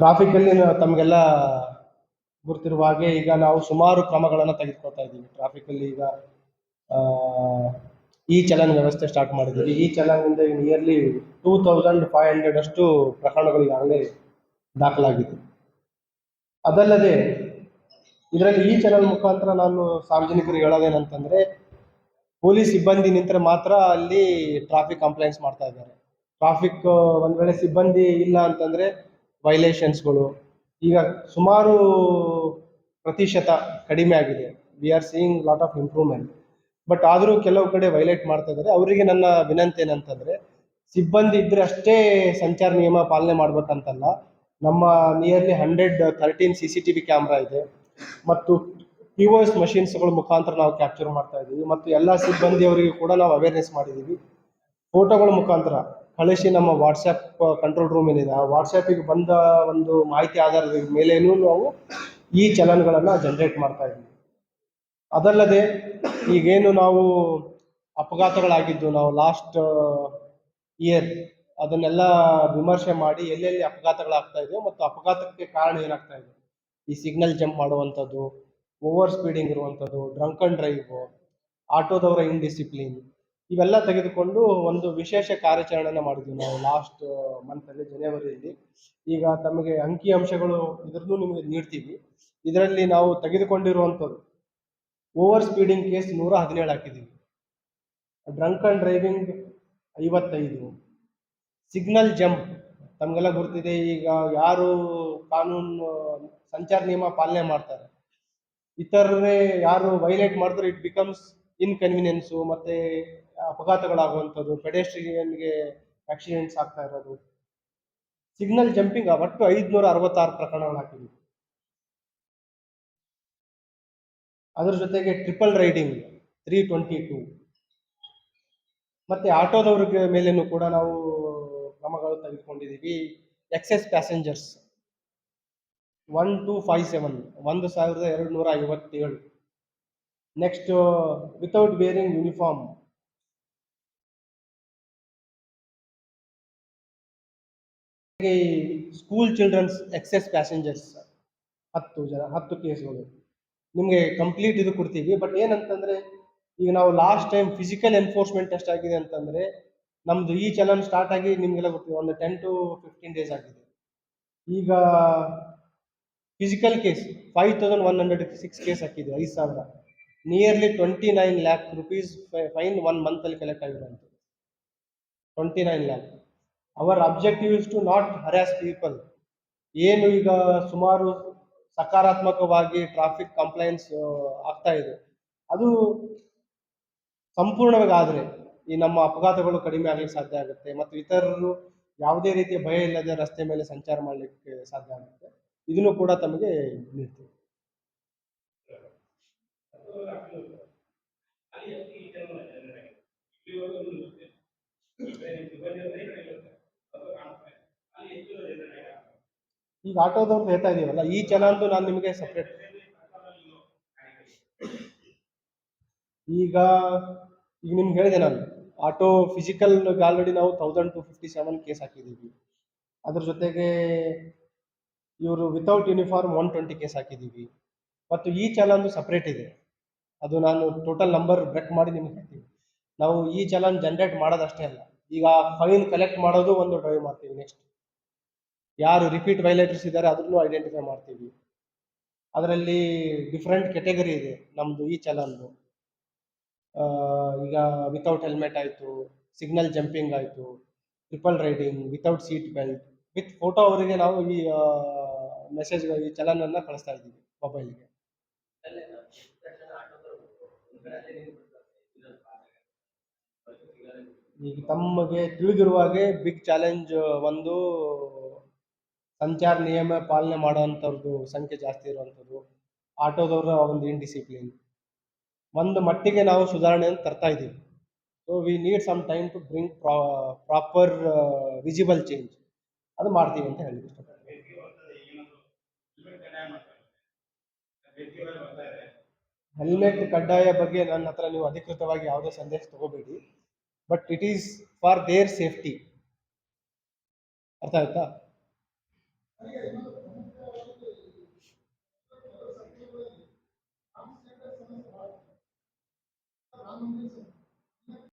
ಟ್ರಾಫಿಕಲ್ಲಿ ತಮಗೆಲ್ಲ ಗುರ್ತಿರುವ ಹಾಗೆ ಈಗ ನಾವು ಸುಮಾರು ಕ್ರಮಗಳನ್ನು ತೆಗೆದುಕೊಳ್ತಾ ಇದ್ದೀವಿ. ಟ್ರಾಫಿಕ್ ಅಲ್ಲಿ ಈಗ ಈ ಚಲನ್ ವ್ಯವಸ್ಥೆ ಸ್ಟಾರ್ಟ್ ಮಾಡಿದ್ದೀವಿ. ಈ ಚಲನ್ನಿಂದ nearly two thousand five hundred ಅಷ್ಟು ಪ್ರಕರಣಗಳು ಈಗಾಗಲೇ ದಾಖಲಾಗಿದೆ. ಅದಲ್ಲದೆ ಇದರಲ್ಲಿ ಈ ಚಲನ್ ಮುಖಾಂತರ ನಾನು ಸಾರ್ವಜನಿಕರಿಗೆ ಹೇಳೋದೇನಂತಂದ್ರೆ, ಪೊಲೀಸ್ ಸಿಬ್ಬಂದಿ ನಿಂತರೆ ಮಾತ್ರ ಅಲ್ಲಿ ಟ್ರಾಫಿಕ್ ಕಂಪ್ಲೇಂಟ್ಸ್ ಮಾಡ್ತಾ ಇದ್ದಾರೆ. ಟ್ರಾಫಿಕ್ ಒಂದ್ ವೇಳೆ ಸಿಬ್ಬಂದಿ ಇಲ್ಲ ಅಂತಂದ್ರೆ ವೈಲೇಷನ್ಸ್ಗಳು ಈಗ ಸುಮಾರು ಪ್ರತಿಶತ ಕಡಿಮೆ ಆಗಿದೆ. We are seeing lot of improvement but ಆದರೂ ಕೆಲವು ಕಡೆ ವೈಲೇಟ್ ಮಾಡ್ತಾ ಇದ್ದಾರೆ. ಅವರಿಗೆ ನನ್ನ ವಿನಂತಿ ಏನಂತಂದರೆ, ಸಿಬ್ಬಂದಿ ಇದ್ರೆ ಅಷ್ಟೇ ಸಂಚಾರ ನಿಯಮ ಪಾಲನೆ ಮಾಡಬೇಕಂತಲ್ಲ. ನಮ್ಮ nearly hundred thirteen C C T V camera ಇದೆ. ಮತ್ತು ಪಿ ಓ ಎಸ್ ಮಷಿನ್ಸ್ಗಳ ಮುಖಾಂತರ ನಾವು ಕ್ಯಾಪ್ಚರ್ ಮಾಡ್ತಾ ಇದ್ದೀವಿ. ಮತ್ತು ಎಲ್ಲ ಸಿಬ್ಬಂದಿಯವರಿಗೆ ಕೂಡ ನಾವು ಅವೇರ್ನೆಸ್ ಮಾಡಿದ್ದೀವಿ. ಫೋಟೋಗಳ ಮುಖಾಂತರ. ಕಳಿಸಿ ನಮ್ಮ ವಾಟ್ಸಪ್ ಕಂಟ್ರೋಲ್ ರೂಮ್ ಏನಿದೆ ಆ ವಾಟ್ಸ್ಯಾಪಿಗೆ ಬಂದ ಒಂದು ಮಾಹಿತಿ ಆಧಾರದ ಮೇಲೇನೂ ನಾವು ಈ ಚಲನ್ಗಳನ್ನು ಜನರೇಟ್ ಮಾಡ್ತಾ ಇದ್ದೀವಿ. ಅದಲ್ಲದೆ ಈಗೇನು ನಾವು ಅಪಘಾತಗಳಾಗಿದ್ದು ನಾವು ಲಾಸ್ಟ್ ಇಯರ್ ಅದನ್ನೆಲ್ಲ ವಿಮರ್ಶೆ ಮಾಡಿ ಎಲ್ಲೆಲ್ಲಿ ಅಪಘಾತಗಳಾಗ್ತಾ ಇದೆಯೋ ಮತ್ತು ಅಪಘಾತಕ್ಕೆ ಕಾರಣ ಏನಾಗ್ತಾ ಇದೆ? ಈ ಸಿಗ್ನಲ್ ಜಂಪ್ ಮಾಡುವಂಥದ್ದು ಓವರ್ ಸ್ಪೀಡಿಂಗ್ ಇರುವಂಥದ್ದು ಡ್ರಂಕ್ ಅಂಡ್ ಡ್ರೈವ್ ಆಟೋದವರ ಇನ್ಡಿಸಿಪ್ಲಿನ್ ಇವೆಲ್ಲ ತೆಗೆದುಕೊಂಡು ಒಂದು ವಿಶೇಷ ಕಾರ್ಯಾಚರಣೆನ ಮಾಡಿದ್ವಿ ನಾವು ಲಾಸ್ಟ್ ಮಂತಲ್ಲಿ ಜನವರಿಯಲ್ಲಿ ಈಗ ತಮಗೆ ಅಂಕಿ ಅಂಶಗಳು ಇದ್ರದ್ದು ನಿಮಗೆ ನೀಡ್ತೀವಿ. ಇದರಲ್ಲಿ ನಾವು ತೆಗೆದುಕೊಂಡಿರುವಂಥದ್ದು ಓವರ್ ಸ್ಪೀಡಿಂಗ್ ಕೇಸ್ ನೂರ ಹದಿನೇಳು ಹಾಕಿದ್ದೀವಿ. ಡ್ರಂಕ್ ಅಂಡ್ ಡ್ರೈವಿಂಗ್ ಐವತ್ತೈದು. ಸಿಗ್ನಲ್ ಜಂಪ್ ತಮಗೆಲ್ಲ ಗೊತ್ತಿದೆ ಈಗ ಯಾರು ಕಾನೂನು, ಸಂಚಾರ ನಿಯಮ ಪಾಲನೆ ಮಾಡ್ತಾರೆ. ಇತರರೇ ಯಾರು ವೈಲೇಟ್ ಮಾಡಿದ್ರೆ ಇಟ್ ಬಿಕಮ್ಸ್ ಇನ್ಕನ್ವಿನಿಯನ್ಸು ಮತ್ತೆ ಅಪಘಾತಗಳಾಗುವಂಥದ್ದು, ಪೆಡೆಸ್ಟ್ರಿಯನ್ಗೆ ಆಕ್ಸಿಡೆಂಟ್ಸ್ ಆಗ್ತಾ ಇರೋದು. ಸಿಗ್ನಲ್ ಜಂಪಿಂಗ್ ಒಟ್ಟು ಐದುನೂರ ಅರವತ್ತಾರು ಪ್ರಕರಣಗಳು ಹಾಕಿದ್ವಿ. ಅದ್ರ ಜೊತೆಗೆ triple riding three twenty two. ಮತ್ತೆ ಆಟೋದವ್ರಿಗೆ ಮೇಲೇನು ಕೂಡ ನಾವು ಕ್ರಮಗಳು ತೆಗೆದುಕೊಂಡಿದ್ದೀವಿ. Excess passengers one two five seven, ಒಂದು ಸಾವಿರದ ಎರಡು ನೂರ ಐವತ್ತೇಳು next without wearing uniform school childrens excess passengers ಹತ್ತು ಜನ, ಹತ್ತು ಕೇಸ್ಗಳು ನಿಮಗೆ ಕಂಪ್ಲೀಟ್ ಇದು ಕೊಡ್ತೀವಿ. ಬಟ್ ಏನಂತಂದ್ರೆ, ಈಗ ನಾವು ಲಾಸ್ಟ್ ಟೈಮ್ ಫಿಸಿಕಲ್ ಎನ್ಫೋರ್ಸ್ಮೆಂಟ್ ಎಷ್ಟಾಗಿದೆ ಅಂತಂದ್ರೆ, ನಮ್ದು ಈ ಚಲನ್ ಸ್ಟಾರ್ಟ್ ಆಗಿ ನಿಮಗೆಲ್ಲ ಗೊತ್ತಿದೆ ಒಂದು ಟೆನ್ ಟು ಫಿಫ್ಟೀನ್ ಡೇಸ್ ಆಗಿದೆ. ಈಗ physical case five thousand one hundred six case ಹಾಕಿದ್ವಿ, ಐದು ಸಾವಿರ. Nearly twenty nine lakh rupees fine one ಮಂತಲ್ಲಿ collect ಆಗಿರೋಂಥದ್ದು twenty nine lakh our objective is to not harass people ಏನು ಈಗ ಸುಮಾರು ಸಕಾರಾತ್ಮಕವಾಗಿ ಟ್ರಾಫಿಕ್ ಕಂಪ್ಲೈಂಟ್ಸ್ ಆಗ್ತಾ ಇದೆ. ಅದು ಸಂಪೂರ್ಣವಾಗಿ ಆದರೆ ಈ ನಮ್ಮ ಅಪಘಾತಗಳು ಕಡಿಮೆ ಆಗಲಿಕ್ಕೆ ಸಾಧ್ಯ ಆಗುತ್ತೆ ಮತ್ತು ಇತರರು ಯಾವುದೇ ರೀತಿಯ ಭಯ ಇಲ್ಲದೆ ರಸ್ತೆ ಮೇಲೆ ಸಂಚಾರ ಮಾಡಲಿಕ್ಕೆ ಸಾಧ್ಯ ಆಗುತ್ತೆ. ಇದನ್ನು ಕೂಡ ತಮಗೆ ನೀಡ್ತೀವಿ. ಈಗ ಆಟೋದವ್ರದ್ದು ಹೇಳ್ತಾ ಇದೀವಲ್ಲ, ಈ ಚಲನ್ದು ನಾನು ನಿಮಗೆ ಸಪ್ರೇಟ್ ಈಗ ಈಗ ನಿಮ್ಗೆ ಹೇಳಿದೆ ನಾನು, ಆಟೋ ಫಿಸಿಕಲ್ ಆಲ್ರೆಡಿ ನಾವು thousand two fifty seven case ಹಾಕಿದ್ದೀವಿ. ಅದ್ರ ಜೊತೆಗೆ ಇವರು without uniform one twenty case ಹಾಕಿದ್ದೀವಿ. ಮತ್ತು ಈ ಚಲನ್ದು ಸಪ್ರೇಟ್ ಇದೆ. ಅದು ನಾನು ಟೋಟಲ್ ನಂಬರ್ ಬ್ರೆಕ್ ಮಾಡಿ ನಿಮ್ಗೆ ಹೇಳ್ತೀನಿ. ನಾವು ಈ ಚಲನ್ ಜನರೇಟ್ ಮಾಡೋದಷ್ಟೇ ಅಲ್ಲ, ಈಗ ಫೈನ್ ಕಲೆಕ್ಟ್ ಮಾಡೋದು ಒಂದು ಡ್ರೈವ್ ಮಾಡ್ತೀವಿ ನೆಕ್ಸ್ಟ್ ಯಾರು ರಿಪೀಟ್ ವೈಲೇಟರ್ಸ್ ಇದ್ದಾರೆ ಅದ್ರಲ್ಲೂ ಐಡೆಂಟಿಫೈ ಮಾಡ್ತೀವಿ. ಅದರಲ್ಲಿ ಡಿಫ್ರೆಂಟ್ ಕೆಟಗರಿ ಇದೆ ನಮ್ಮದು ಈ ಚಲನ್ದು ಈಗ ವಿತೌಟ್ ಹೆಲ್ಮೆಟ್ ಆಯಿತು ಸಿಗ್ನಲ್ ಜಂಪಿಂಗ್ ಆಯಿತು triple riding without seat belt with photo ಅವರಿಗೆ ನಾವು ಈ ಮೆಸೇಜ್ ಈ ಚಲನನ್ನು ಕಳಿಸ್ತಾ ಇದ್ದೀವಿ ಮೊಬೈಲ್ಗೆ ಈಗ ತಮಗೆ ತಿಳಿದಿರುವ ಹಾಗೆ ಬಿಗ್ ಚಾಲೆಂಜ್ ಒಂದು ಸಂಚಾರ ನಿಯಮ ಪಾಲನೆ ಮಾಡುವಂಥವ್ರದ್ದು ಸಂಖ್ಯೆ ಜಾಸ್ತಿ ಇರುವಂಥದ್ದು, ಆಟೋದವರ ಒಂದು ಇನ್ಡಿಸಿಪ್ಲಿನ್ ಒಂದು ಮಟ್ಟಿಗೆ ನಾವು ಸುಧಾರಣೆಯನ್ನು ತರ್ತಾ ಇದ್ದೀವಿ so we need some time to bring proper visible change ಅದು ಮಾಡ್ತೀವಿ ಅಂತ ಹೇಳಿ ಹೆಲ್ಮೆಟ್ ಕಡ್ಡಾಯ ಬಗ್ಗೆ ನನ್ನ ಹತ್ರ ನೀವು ಅಧಿಕೃತವಾಗಿ ಯಾವುದೇ ಸಂದೇಶ ತಗೋಬೇಡಿ. But it is for their safety ಅರ್ಥ ಆಯ್ತಾ?